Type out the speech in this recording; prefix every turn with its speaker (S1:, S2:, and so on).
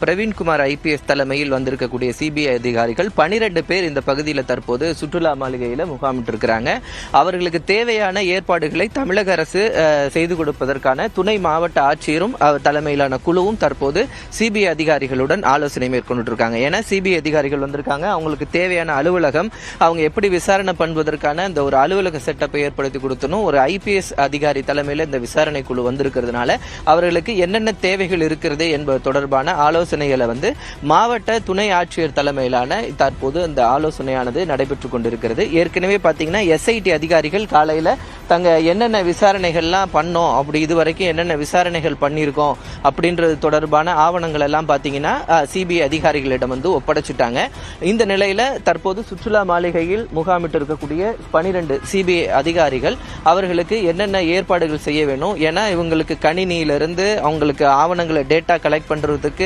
S1: Praveenkumar IPS தலைமையில் வந்திருக்கக்கூடிய CBI அதிகாரிகள் பனிரெண்டு பேர் இந்த பகுதியில் தற்போது சுற்றுலா மாளிகையில் முகாமிட்டிருக்கிறாங்க. அவர்களுக்கு தேவையான ஏற்பாடுகளை தமிழக அரசு செய்து கொடுப்பதற்கான துணை மாவட்ட ஆட்சியரும் தலைமையிலான குழுவும் தற்போது சிபிஐ அதிகாரிகளுடன் ஆலோசனை மேற்கொண்டு இருக்காங்க ஏன்னா சிபிஐ அதிகாரிகள் வந்திருக்காங்க. அவங்களுக்கு தேவையான அலுவலகம் அவங்க எப்படி விசாரணை பண்ணுவதற்கான இந்த ஒரு அலுவலக செட்டப்பை ஏற்படுத்தி கொடுத்தணும். ஒரு ஐபிஎஸ் அதிகாரி தலைமையில் இந்த விசாரணை குழு வந்திருக்கிறதுனால அவர்களுக்கு என்னென்ன தேவைகள் இருக்கிறது என்பது தொடர்பான ஆலோசனைகளை வந்து மாவட்ட துணை ஆட்சியர் தலைமையிலான தற்போது அந்த ஆலோசனையானது நடைபெற்று கொண்டிருக்கிறது. ஏற்கனவே பார்த்தீங்கன்னா எஸ்ஐடி அதிகாரிகள் காலையில் தங்க என்னென்ன விசாரணைகள்லாம் பண்ணோம் அப்படி இது வரைக்கும் என்னென்ன விசாரணைகள் பண்ணியிருக்கோம் அப்படின்றது தொடர்பான ஆவணங்கள் எல்லாம் பார்த்தீங்கன்னா சிபிஐ அதிகாரிகளிடம் வந்து ஒப்படைச்சிட்டாங்க. இந்த நிலையில் தற்போது சுற்றுலா மாளிகையில் முகாமிட்டு இருக்கக்கூடிய பனிரெண்டு சிபிஐ அதிகாரிகள் அவர்களுக்கு என்னென்ன ஏற்பாடுகள் செய்ய வேணும்? ஏன்னா இவங்களுக்கு கணினியிலிருந்து அவங்களுக்கு ஆவணங்களை டேட்டா கலெக்ட் பண்ணுறதுக்கு